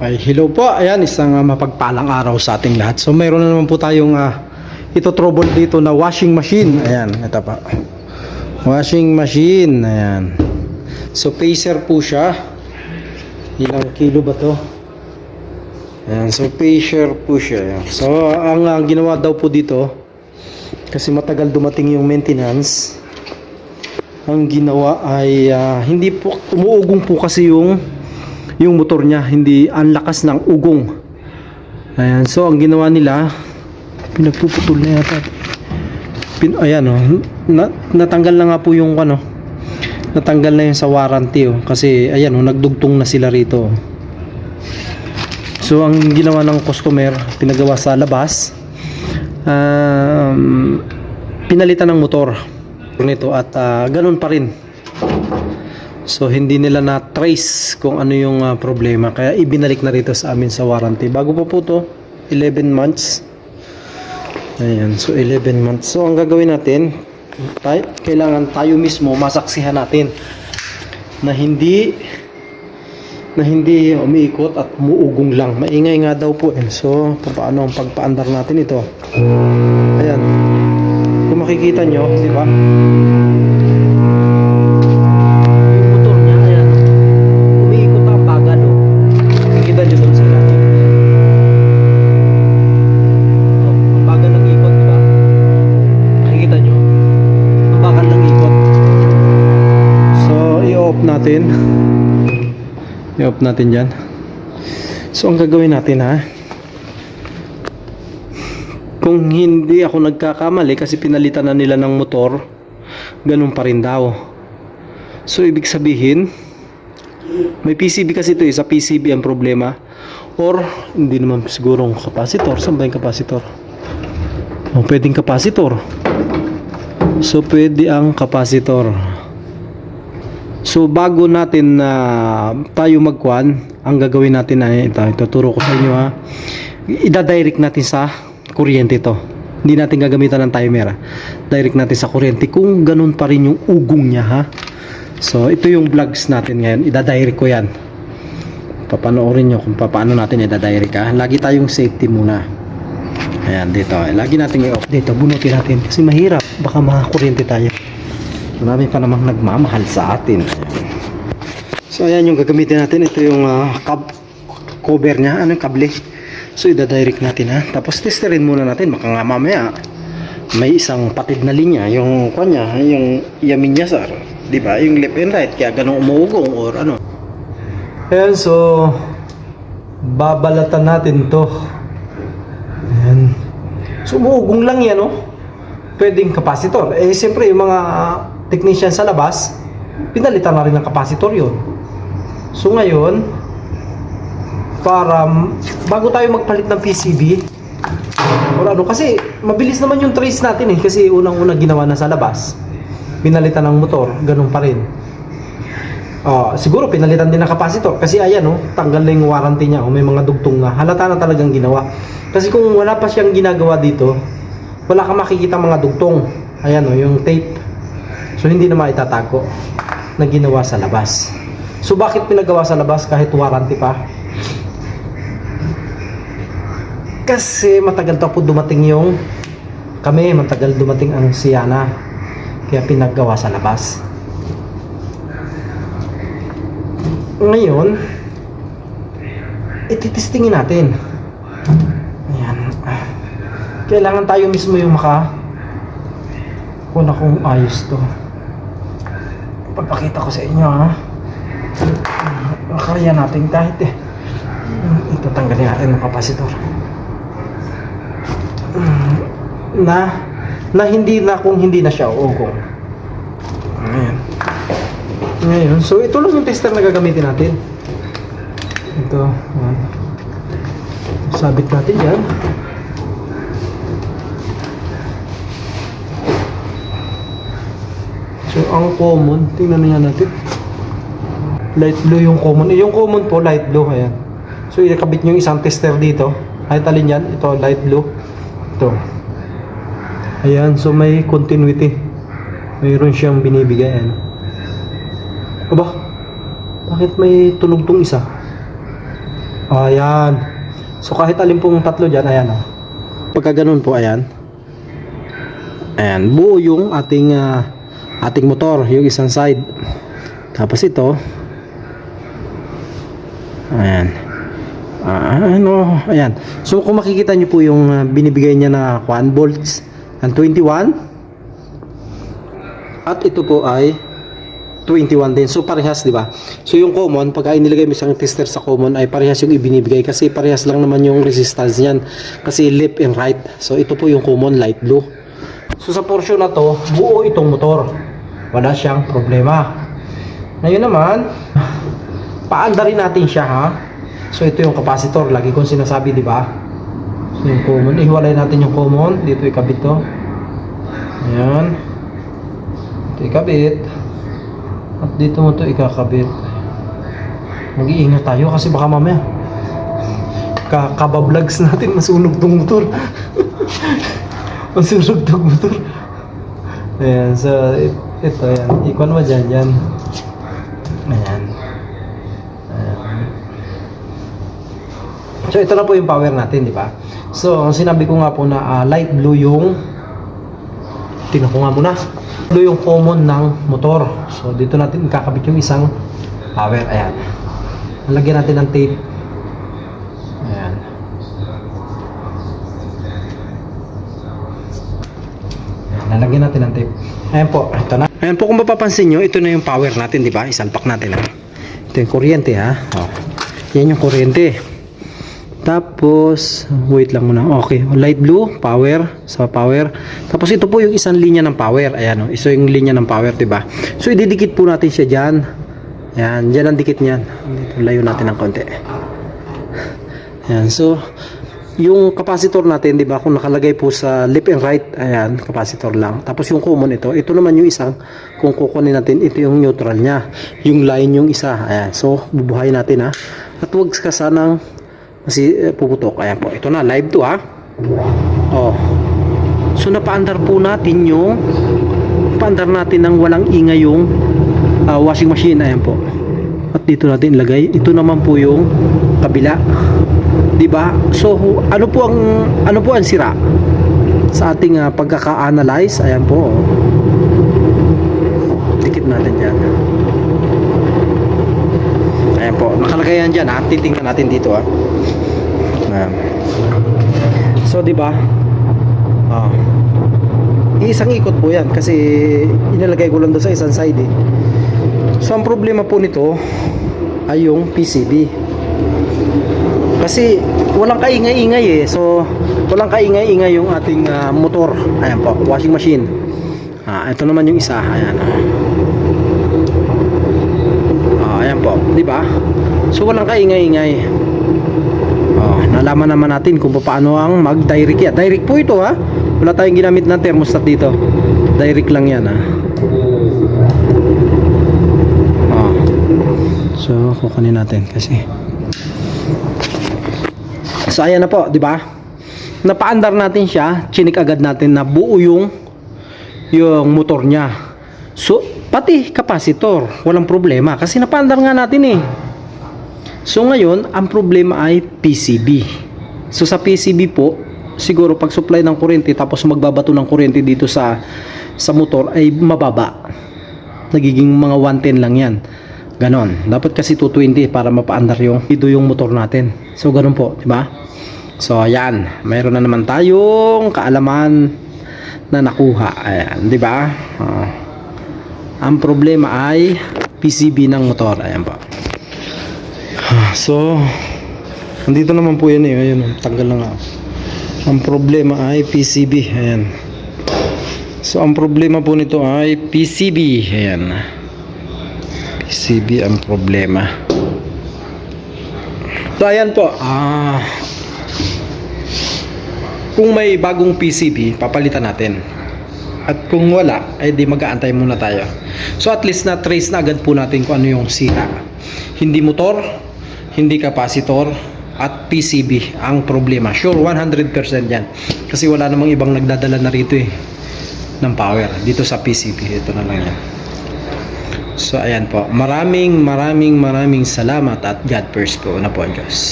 Ay, hello po. Ayan, isang uh, mapagpalang araw sa ating lahat. So, mayroon na naman po tayong uh, ito trouble dito na washing machine. Ayan, ito pa. Washing machine. Ayan. So, pacer po siya. Ilang kilo ba to? Ayan, so pacer po siya. Ayan. So, ang uh, ginawa daw po dito, kasi matagal dumating yung maintenance, ang ginawa ay ah, hindi po umuugong po kasi yung yung motor niya hindi ang lakas ng ugong. Ayan so ang ginawa nila pinagpuputol na yata. Pin, ayan oh, na, natanggal na nga po yung ano natanggal na yun sa warranty oh, kasi ayan oh, nagdugtong na sila rito. So ang ginawa ng customer pinagawa sa labas um, pinalitan ng motor nito at ah, ganun pa rin so hindi nila na trace kung ano yung ah, problema. Kaya ibinalik na rito sa amin sa warranty. Bago pa po to 11 months. Ayan so 11 months. So ang gagawin natin tayo, kailangan tayo mismo masaksihan natin na hindi na hindi umiikot at umuugong lang. Maingay nga daw po. Eh. so paano ang pagpaandar natin ito? Ayan. Kung makikita nyo di ba natin. I-off natin dyan. So ang gagawin natin ha? Kung hindi ako nagkakamali kasi pinalitan na nila ng motor ganun pa rin daw. So ibig sabihin may PCB kasi ito eh. Sa PCB ang problema. Or hindi naman sigurong capacitor. Saan ba yung capacitor? Oh, pwedeng capacitor. So pwede ang capacitor so bago natin na tayo magkuhan ang gagawin natin ay ito, ituturo ko sa inyo ha ida-direct natin sa kuryente to hindi natin gagamitan ng timer ha. direct natin sa kuryente kung ganun pa rin yung ugong niya ha. So ito yung vlogs natin ngayon. Ida-direct ko yan. Papanoorin nyo kung paano natin ida-direct ha. Lagi tayong safety muna. Ayan dito. Lagi natin i-off dito bunutin natin kasi mahirap. Baka makakuryente tayo marami pa namang nagmamahal sa atin so ayan yung gagamitin natin ito yung ah, cab cover niya ano kable So ida-direct natin ha. Tapos testerin muna natin baka nga mamaya may isang patid na linya yung kanya, yung yamin niya sir. 'Di ba? Yung left and right kaya ganun umuugong or ano. Ayan, so babalatan natin 'to. Ayan. So umuugong lang 'yan, no? Pwedeng capacitor. Eh siyempre yung mga technician sa labas, pinalitan na rin ng capacitor 'yon. So ngayon, para bago tayo magpalit ng PCB or ano kasi mabilis naman yung trace natin eh kasi unang-una ginawa na sa labas. Pinalitan ng motor ganun pa rin. Ah, siguro pinalitan din ng capacitor kasi ayan oh tanggal na yung warranty niya oh, may mga dugtong na halata na talagang ginawa. Kasi kung wala pa siyang ginagawa dito wala ka makikita mga dugtong. Ayan oh yung tape so hindi na maitatago na ginawa sa labas. So bakit pinagawa sa labas kahit warranty pa? Kasi matagal to po dumating yung kami matagal dumating ang Siana. Kaya pinaggawa sa labas. Ngayon ititestingin natin. Ayan. Kailangan tayo mismo yung maka kung kung ayos to papakita ko sa inyo ha kaya natin kahit eh ito tanggalin natin ng kapasitor na na hindi na kung hindi na siya ugong. Ayan. Ngayon, so ito lang yung tester na gagamitin natin. Ito, ayan. Sabit natin yan. So, ang common, tingnan na yan natin. Light blue yung common. Eh, yung common po, light blue. Ayan. So, ikabit nyo yung isang tester dito. Kahit alin yan. Ito, light blue. Ito. Ayan, so may continuity. Mayroon siyang binibigay. Ayan. Aba, bakit may tunog tong isa? Ayan. So kahit alin pong tatlo dyan, ayan o. Pagka ganun po, ayan. Ayan, buo yung ating ah, ating motor, yung isang side. Tapos ito, ayan. Ah, ano, ayan. So kung makikita nyo po yung ah, binibigay niya na 1 volts ng 21 at ito po ay 21 din. So parehas, 'di ba? So yung common, pag ay nilagay mo isang tester sa common ay parehas yung ibinibigay kasi parehas lang naman yung resistance niyan. Kasi left and right. So ito po yung common light blue. So sa portion na to, buo itong motor. Wala siyang problema. Ngayon naman, paandarin natin siya ha. So ito yung capacitor, lagi kong sinasabi, di ba? So yung common, ihiwalay natin yung common, dito ikabit to. Ayan. Ito ikabit. At dito mo to ikakabit. Mag-iingat tayo kasi baka mamaya kakabablags natin masunog tong motor. masunog tong motor. Ayan, so it, ito yan. Ikon mo dyan, yan. Ayan. So ito na po yung power natin, di ba? So, ang sinabi ko nga po na ah, light blue yung tingnan ko nga muna. Blue yung common ng motor. So dito natin ikakabit yung isang power. Ayan. Nalagyan natin ng tape. Ayan. Nalagyan natin ng tape. Ayan po, ito na. Ayan po kung mapapansin nyo, ito na yung power natin, di ba? Isalpak natin. Ha? Ito yung kuryente ha. Oh. Yan yung kuryente. Tapos, wait lang muna. Okay, light blue, power, sa power. Tapos ito po yung isang linya ng power. Ayan, oh. Iso yung linya ng power, 'di ba? So ididikit po natin siya diyan. Ayan, diyan ang dikit niyan. Dito layo natin ng konti. Ayan, so yung capacitor natin, 'di ba, kung nakalagay po sa left and right, ayan, capacitor lang. Tapos yung common ito, ito naman yung isang kung kukunin natin, ito yung neutral niya. Yung line yung isa. Ayan, so bubuhayin natin ha. At huwag ka sanang kasi eh, puputok. Ayan po. Ito na. Live to ha. Oh. So napaandar po natin yung paandar natin ng walang ingay yung ah, washing machine. Ayan po. At dito natin ilagay. Ito naman po yung kabila. 'Di ba? So ano po ang ano po ang sira sa ating ah, pagkaka-analyze? Ayan po. oh. Dikit natin diyan. Ayan po, nakalagay yan dyan ha. Titingnan natin dito ha. Ayan. So, di ba? Ah. Isang ikot po yan kasi inilagay ko lang doon sa isang side eh. So, ang problema po nito ay yung PCB. Kasi walang kaingay-ingay eh. So, walang kaingay-ingay yung ating ah, motor. Ayan po, washing machine. Ah, ito naman yung isa. Ayan. Ah, ayan po, 'di ba? So walang kaingay-ingay. Oh, nalaman naman natin kung paano ang mag-direct yan. Direct po ito ha. Wala tayong ginamit na thermostat dito. Direct lang yan ha. Oh. So, kukunin natin kasi. So, ayan na po, 'di ba? Napaandar natin siya, chinik agad natin na buo yung yung motor niya. So, pati capacitor, walang problema kasi napaandar nga natin eh. So ngayon, ang problema ay PCB. So sa PCB po, siguro pag supply ng kuryente tapos magbabato ng kuryente dito sa sa motor ay mababa. Nagiging mga 110 lang 'yan. Ganon. Dapat kasi 220 para mapaandar yung dito yung motor natin. So ganon po, di ba? So ayan, mayroon na naman tayong kaalaman na nakuha. Ayan, di ba? Ah. ang problema ay PCB ng motor. Ayan po. Ah, So, nandito naman po yan eh. Ayun, oh, tanggal na nga. Ang problema ay PCB. Ayan. So, ang problema po nito ay PCB. Ayan. PCB ang problema. So, ayan po. Ah, kung may bagong PCB, papalitan natin. At kung wala, ay di mag-aantay muna tayo. So at least na trace na agad po natin kung ano yung sira. Hindi motor, hindi capacitor, at PCB ang problema. Sure, 100% yan. Kasi wala namang ibang nagdadala na rito eh ng power dito sa PCB. Ito na lang yan. So ayan po. Maraming maraming maraming salamat at God first po na po Diyos.